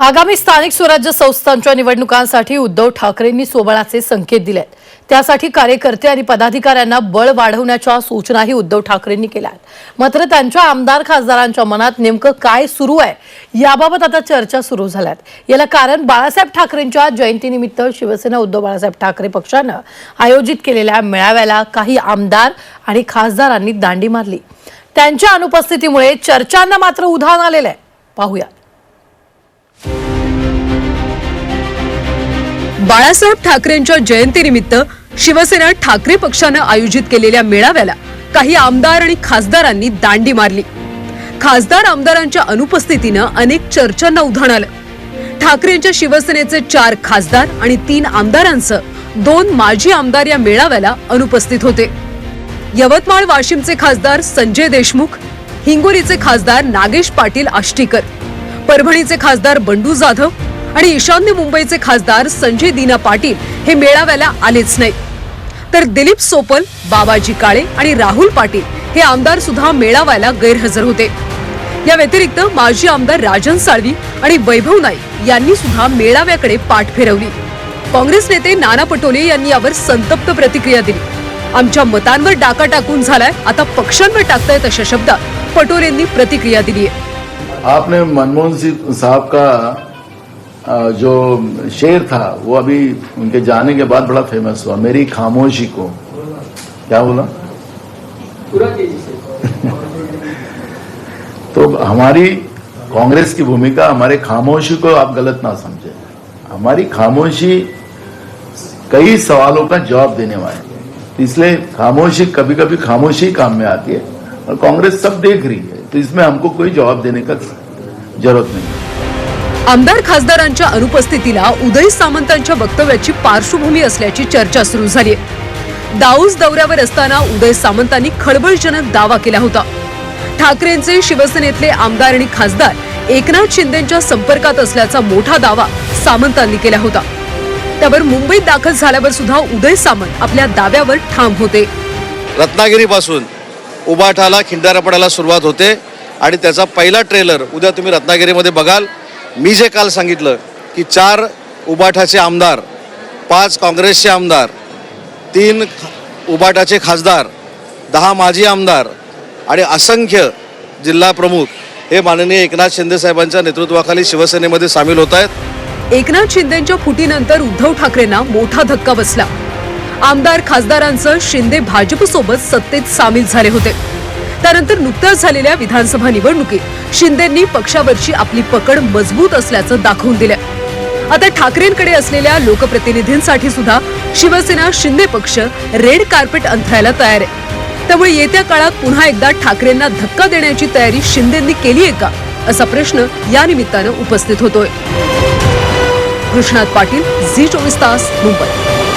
आगामी स्थानिक स्वराज्य संस्थांच्या निवडणुकांसाठी उद्धव ठाकरेंनी सोबळाचे संकेत दिलेत. त्यासाठी कार्यकर्ते आणि पदाधिकाऱ्यांना बळ वाढवण्याच्या सूचनाही उद्धव ठाकरेंनी केल्या आहेत मात्र त्यांच्या आमदार खासदारांच्या मनात नेमकं काय सुरू आहे याबाबत आता चर्चा सुरू झाल्यात. याला कारण बाळासाहेब ठाकरेंच्या जयंतीनिमित्त शिवसेना उद्धव बाळासाहेब ठाकरे पक्षानं आयोजित केलेल्या मेळाव्याला काही आमदार आणि खासदारांनी दांडी मारली. त्यांच्या अनुपस्थितीमुळे चर्चांना मात्र उधाण आलेलं आहे. पाहूया बाळासाहेब ठाकरेंच्या जयंतीनिमित्त शिवसेना ठाकरे पक्षानं आयोजित केलेल्या मेळाव्याला काही आमदार आणि खासदारांनी दांडी मारली. खासदार आमदारांच्या अनुपस्थितीनं अनेक चर्चांना उधाण आलं. ठाकरेंच्या शिवसेनेचे चार खासदार आणि तीन आमदारांसह दोन माजी आमदार या मेळाव्याला अनुपस्थित होते. यवतमाळ वाशिमचे खासदार संजय देशमुख हिंगोलीचे खासदार नागेश पाटील आष्टीकर परभणीचे खासदार बंडू जाधव आणि ईशान्य मुंबईचे खासदार संजय दीना पाटील हे मेळाव्याला आलेच नाहीत. तर दिलीप सोपल बाबाजी काळे आणि राहुल पाटील हे आमदार सुद्धा मेळाव्याला गैरहजर होते. या व्यतिरिक्त माजी आमदार राजन साळवी आणि वैभव नाईक यांनी सुद्धा मेळाव्याकडे पाठ फिरवली. काँग्रेस नेते नाना पटोले यांनी यावर संतप्त प्रतिक्रिया दिली. आमच्या मतांवर डाका टाकून झालाय आता पक्षांवर टाकतायत अशा शब्दात पटोलेंनी प्रतिक्रिया दिली आहे आपने मनमोहन सिंह साहब का जो शेर था वो अभी उनके जाने के बाद बड़ा फ़ेमस हुआ मेरी खामोशी को। क्या बोला? तो हमारी कांग्रेस की भूमिका हमारे खामोशी को आप गलत ना समझे। हमारी खामोशी कई सवालों का जवाब देने वाले इसलिए खामोशी कभी कभी खामोशी काम में आती है और कांग्रेस सब देख रही है तो इसमें हमको कोई जवाब देने का ज़रूरत नहीं। आमदार खासदारांच्या अनुपस्थितीला उदय सामंतांच्या वक्तव्याची पार्श्वभूमी असल्याची चर्चा सुरू झाली. आहे दाऊस दौऱ्यावर असताना उदय सामंतांनी खळबळजनक दावा केला होता. ठाकरेंचे शिवसेनेतले आमदार आणि खासदार एकनाथ शिंदेच्या संपर्कात असल्याचा मोठा दावा सामंतांनी केला होता. त्यावर मुंबईत दाखल झाल्यावर सुद्धा उदय सामंत आपल्या दाव्यावर ठाम होते. रत्नागिरीपासून उबाठाला खिंडारपडायला सुरुवात होते आणि त्याचा पहिला ट्रेलर उद्या तुम्ही रत्नागिरीमध्ये बघाल. मी जे काल सांगितलं की चार उबाठाचे आमदार पाच काँग्रेसचे आमदार तीन उबाटाचे खासदार दहा माजी आमदार आणि असंख्य जिल्हा प्रमुख हे माननीय एकनाथ शिंदे साहेबांच्या नेतृत्वाखाली शिवसेनेमध्ये सामील होत आहेत. एकनाथ शिंदेच्या फुटीनंतर उद्धव ठाकरेंना मोठा धक्का बसला. आमदार खासदारांसह शिंदे भाजपसोबत सत्तेत सामील झाले होते. त्यानंतर नुकत्याच झालेल्या विधानसभा निवडणुकीत शिंदेंनी पक्षावरची आपली पकड मजबूत असल्याचं दाखवून दिलं आता ठाकरेंकडे असलेल्या लोकप्रतिनिधींसाठी सुद्धा शिवसेना शिंदे पक्ष रेड कार्पेट अंथरायला तयार आहे. त्यामुळे येत्या काळात पुन्हा एकदा ठाकरेंना धक्का देण्याची तयारी शिंदेंनी केली आहे का? असा प्रश्न या निमित्तानं उपस्थित होतोय. कृष्णात पाटील झी चोवीस तास मुंबई.